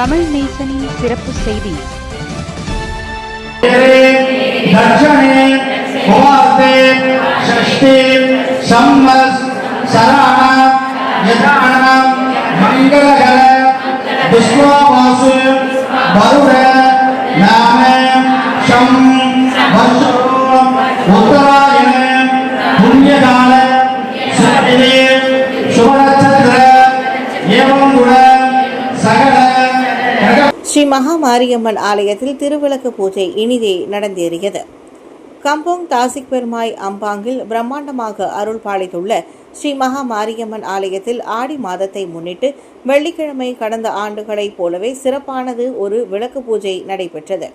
தமிழ் நேசனின் சிறப்பு செய்தி மங்களகர விஸ்வாவாசு வருட ஸ்ரீ மகா மாரியம்மன் ஆலயத்தில் திருவிளக்கு பூஜை இனிதே நடந்தேறியது. கம்போங் தாசிக் பெருமாய் அம்பாங்கில் பிரம்மாண்டமாக அருள் பாலித்துள்ள ஸ்ரீ மகா மாரியம்மன் ஆலயத்தில் ஆடி மாதத்தை முன்னிட்டு வெள்ளிக்கிழமை கடந்த ஆண்டுகளைப் போலவே சிறப்பானது ஒரு விளக்கு பூஜை நடைபெற்றது.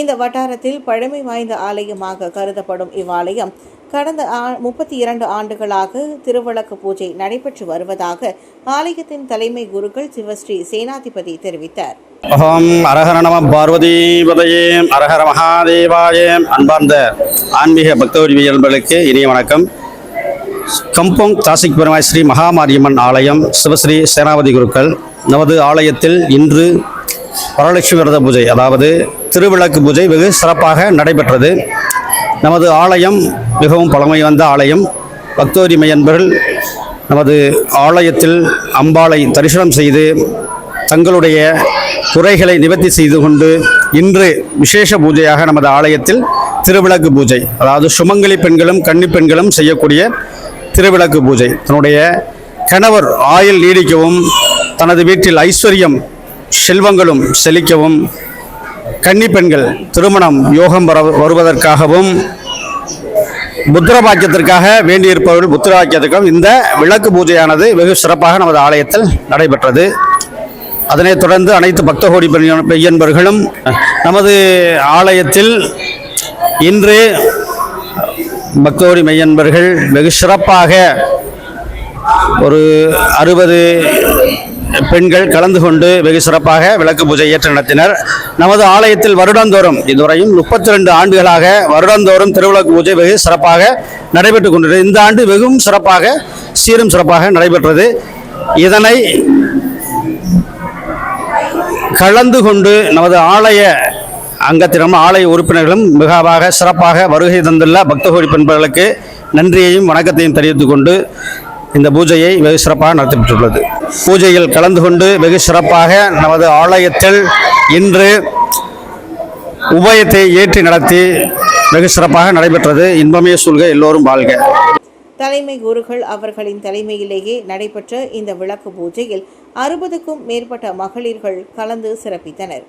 இந்த வட்டாரத்தில் பழமை வாய்ந்த ஆலயமாக கருதப்படும் இவ்வாலயம் கடந்த முப்பத்தி இரண்டு ஆண்டுகளாக திருவிளக்கு பூஜை நடைபெற்று வருவதாக ஆலயத்தின் தலைமை குருக்கள் சிவஸ்ரீ சேனாதிபதி தெரிவித்தார். அகம் அரஹர நம பார்வதிபதையே அரஹர மகாதேவாய அன்பார்ந்த ஆன்மீக பக்தவரிவியல்களுக்கு இனிய வணக்கம். கம்பம் தாசிக் பெருமாய் ஸ்ரீ மகாமாரியம்மன் ஆலயம் சிவஸ்ரீ சேனாபதி குருக்கள் நமது ஆலயத்தில் இன்று வரலட்சுமி விரத பூஜை அதாவது திருவிளக்கு பூஜை வெகு சிறப்பாக நடைபெற்றது. நமது ஆலயம் மிகவும் பழமை வந்த ஆலயம். பக்தோரிமை என்பர்கள் நமது ஆலயத்தில் அம்பாளை தரிசனம் செய்து தங்களுடைய குறைகளை நிவர்த்தி செய்து கொண்டு இன்று விசேஷ பூஜையாக நமது ஆலயத்தில் திருவிளக்கு பூஜை அதாவது சுமங்கலி பெண்களும் கன்னி பெண்களும் செய்யக்கூடிய திருவிளக்கு பூஜை. தன்னுடைய கணவர் ஆயுள் நீடிக்கவும் தனது வீட்டில் ஐஸ்வர்யம் செல்வங்களும் செழிக்கவும் கன்னி பெண்கள் திருமணம் யோகம் வருவதற்காகவும் புத்திரபாக்கியத்திற்காக வேண்டியிருப்பவர்கள் புத்திரபாக்கியத்திற்கும் இந்த விளக்கு பூஜையானது வெகு சிறப்பாக நமது ஆலயத்தில் நடைபெற்றது. அதனைத் தொடர்ந்து அனைத்து பக்தகோடி பெய்ய- பெய்யன்பர்களும் நமது ஆலயத்தில் இன்று பக்தோடி மெய்யன்பர்கள் வெகு சிறப்பாக ஒரு அறுபது பெண்கள் கலந்து கொண்டு வெகு சிறப்பாக விளக்கு பூஜை ஏற்று நடத்தினர். நமது ஆலயத்தில் வருடந்தோறும் இதுவரையும் முப்பத்தி ரெண்டு ஆண்டுகளாக வருடந்தோறும் திருவிளக்கு பூஜை வெகு சிறப்பாக நடைபெற்று கொண்டது இந்த ஆண்டு வெகும் சிறப்பாக சீரும் சிறப்பாக நடைபெற்றது. இதனை கலந்து கொண்டு நமது ஆலய அங்கத்தினரும் ஆலய உறுப்பினர்களும் மிகவாக சிறப்பாக வருகை தந்துள்ள பக்தகோடி பெண்களுக்கு நன்றியையும் வணக்கத்தையும் தெரிவித்துக் கொண்டு இந்த பூஜையை வெகு சிறப்பாக நடத்தப்பட்டுள்ளது பூஜையில் கலந்து கொண்டு வெகு சிறப்பாக நமது ஆலயத்தில் இன்று உபயத்தை ஏற்றி நடத்தி வெகு சிறப்பாக நடைபெற்றது. இன்பமே சொல்க எல்லோரும் வாழ்க. தலைமை குருகள் அவர்களின் தலைமையிலேயே நடைபெற்ற இந்த விளக்கு பூஜையில் அறுபதுக்கும் மேற்பட்ட மகளிர்கள் கலந்து சிறப்பித்தனர்.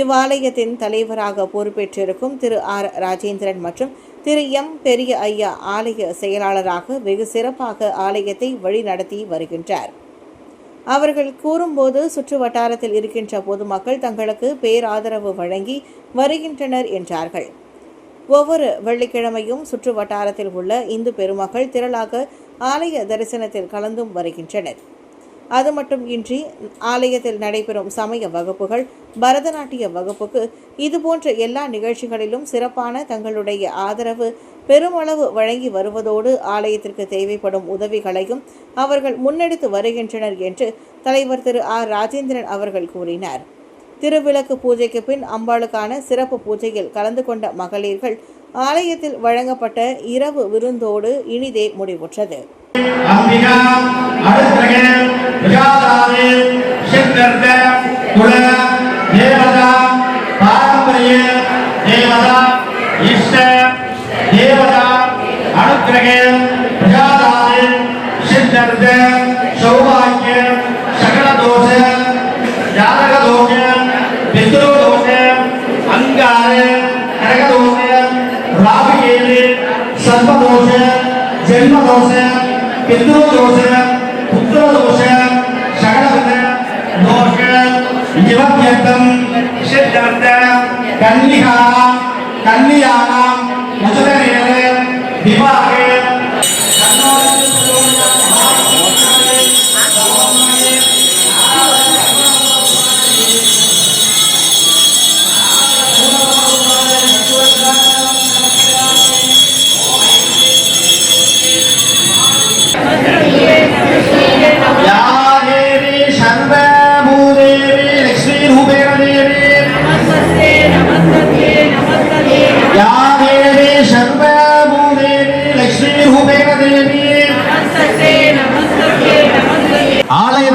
இவ்வாலயத்தின் தலைவராக பொறுப்பேற்றிருக்கும் திரு ஆர். ராஜேந்திரன் மற்றும் திரு எம். பெரிய ஐயா ஆலய செயலாளராக வெகு சிறப்பாக ஆலயத்தை வழிநடத்தி வருகின்றார். அவர்கள் கூறும்போது சுற்று வட்டாரத்தில் இருக்கின்ற பொதுமக்கள் தங்களுக்கு பேராதரவு வழங்கி வருகின்றனர் என்றார்கள். ஒவ்வொரு வெள்ளிக்கிழமையும் சுற்று வட்டாரத்தில் உள்ள இந்து பெருமக்கள் திரளாக ஆலய தரிசனத்தில் கலந்தும் வருகின்றனர். அது மட்டும் இன்றி ஆலயத்தில் நடைபெறும் சமய வகுப்புகள் பரதநாட்டிய வகுப்புக்கு இதுபோன்ற எல்லா நிகழ்ச்சிகளிலும் சிறப்பான தங்களுடைய ஆதரவு பெருமளவு வழங்கி வருவதோடு ஆலயத்திற்கு தேவைப்படும் உதவிகளையும் அவர்கள் முன்னெடுத்து வருகின்றனர் என்று தலைவர் திரு ஆர் ராஜேந்திரன் அவர்கள் கூறினார். திருவிளக்கு பூஜைக்கு பின் அம்பாளுக்கான சிறப்பு பூஜையில் கலந்து கொண்ட மகளிர்கள் ஆலயத்தில் வழங்கப்பட்ட இரவு விருந்தோடு இனிதே முடிவுற்றது. दोष पितृ दोष अंगार नरक दोष राग केंद्र सर्प दोष जन्म दोष पितृ दोष पुत्र दोष षडन दोष युवव्यक्तम सिद्धार्थ कन्या कन्या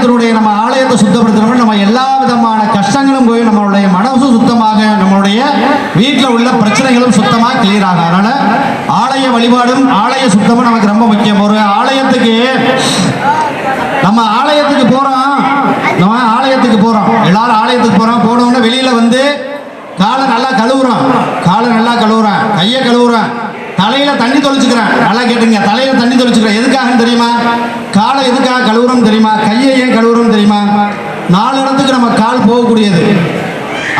ஆலயத்தினுடைய நம்ம ஆலயத்தை சுத்தப்படுத்தணும் நம்ம எல்லா விதமான கஷ்டங்களும் போய் நம்மளுடைய மனசும் சுத்தமாக நம்மளுடைய வீட்டில் உள்ள பிரச்சனைகளும் சுத்தமாக கிளியர் ஆகும் அதனால ஆலய வழிபாடும் ஆலய சுத்தமும் நமக்கு ரொம்ப முக்கியம். ஒரு ஆலயத்துக்கு நம்ம ஆலயத்துக்கு போறோம். நம்ம ஆலயத்துக்கு போறோம். எல்லாரும் ஆலயத்துக்கு போறோம். போனோம்னா வெளியில வந்து காலை நல்லா கழுவுறோம். காலை நல்லா கழுவுறேன். கையை கழுவுறேன். தலையில தண்ணி தொளிச்சுக்கிறேன். நல்லா கேட்டுங்க. தலையில தண்ணி தொளிச்சுக்கிறேன். எதுக்காகன்னு தெரியுமா? காலை எதுக்காக கழுவுறோம் தெரியுமா? கையை ஏன் கழுவுறோம் தெரியுமா? நாலு இடத்துக்கு நம்ம கால் போகக்கூடியது.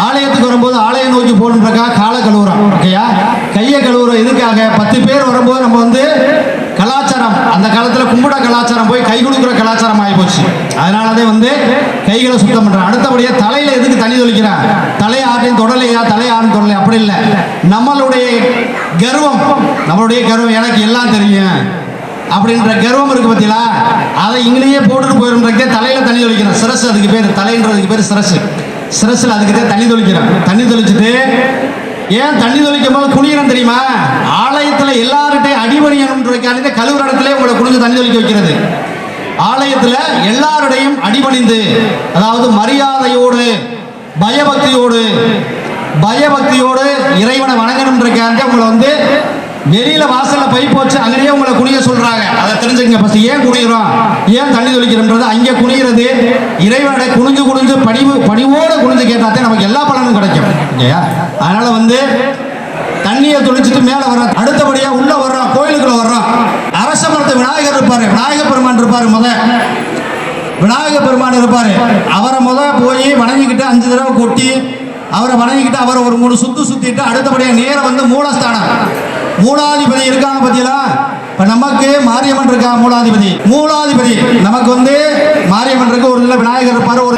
ஆலயத்துக்கு வரும்போது ஆலயம் நோக்கி போகணுன்றக்காக காலை கழுவுறோம். ஓகேயா? கையை கழுவுறோம். எதுக்காக? பத்து பேர் வரும்போது நம்ம வந்து கலாச்சாரம். அந்த காலத்தில் கும்பிட கலாச்சாரம் போய் கை கொடுக்குற கலாச்சாரம் ஆகிப்போச்சு அதனால அதனாலதே வந்து கைகளை சுத்தம் பண்ணுறான் அடுத்தபடியாக தலையில் எதுக்கு தண்ணி தொழிக்கிறான் தலை ஆட்டையும் தொடலையா? தலை ஆடும் தொடலை. அப்படி இல்லை. நம்மளுடைய கர்வம் நம்மளுடைய கர்வம் எனக்கு எல்லாம் தெரியும். அப்படின்ற கர்வம் இருக்கு பார்த்தீங்களா அதை இங்கேயே போட்டுட்டு போயிருந்தே தலையில தண்ணி தொழிக்கிறோம் சிரசு அதுக்கு பேர் தலைன்றதுக்கு பேர் சிரசு. சிரசில் அதுக்கு தான் தண்ணி தொழிக்கிறோம் தண்ணி தொளிச்சுட்டு ஏன் தண்ணி தொழிக்கும் போது குனிகிறேன் தெரியுமா? ஆலயத்தில் எல்லார்கிட்டையும் அடிபணியணுன்றதுக்கான கழுவுற இடத்துல உங்களை குளிஞ்சு தண்ணி தொழிக்க வைக்கிறது. ஆலயத்தில் எல்லாருடையும் அடிபணிந்து அதாவது மரியாதையோடு பயபக்தியோடு பயபக்தியோடு இறைவனை வணங்கணுன்றதுக்காக உங்களை வந்து வெளியில வாசல்ல பைப் வச்சு அங்கேயே உங்களை குனிய சொல்றாங்க. அதை தெரிஞ்சுக்கங்க ஃபர்ஸ்ட் ஏன் குனிகிறோம் ஏன் தண்ணி தொளிக்கிறோம்ன்றது? அங்கே குனிகிறது இறைவனை குனிஞ்சு குனிஞ்சு படிவு பணிவோடு குனிஞ்சு கேட்டாத்தே நமக்கு எல்லா பலனும் கிடைக்கும். இல்லையா? அதனால வந்து தண்ணியை தொளிச்சுட்டு மேலே வர்றோம். அடுத்தபடியா உள்ள வர்றோம் கோயிலுக்குள்ள வர்றோம். அரச மரத்து விநாயகர் இருப்பாரு. விநாயகர் பெருமான் இருப்பாரு முத. விநாயகர் பெருமான் இருப்பாரு. அவரை முத போய் வணங்கிக்கிட்டு அஞ்சு தடவை கொட்டி அவரை வணங்கிக்கிட்டு அவரை ஒரு மூணு சுத்து சுத்திட்டு அடுத்தபடியாக நேரம் வந்து மூலஸ்தானம். மூலாதிபதி இருக்காங்க பத்தியலா இப்ப நமக்கு மாரியம்மன் இருக்கா மூலாதிபதி? மூலாதிபதி. நமக்கு வந்து மாரியம்மன் இருக்கு ஒரு நல்ல விநாயகர் இருப்பாரு ஒரு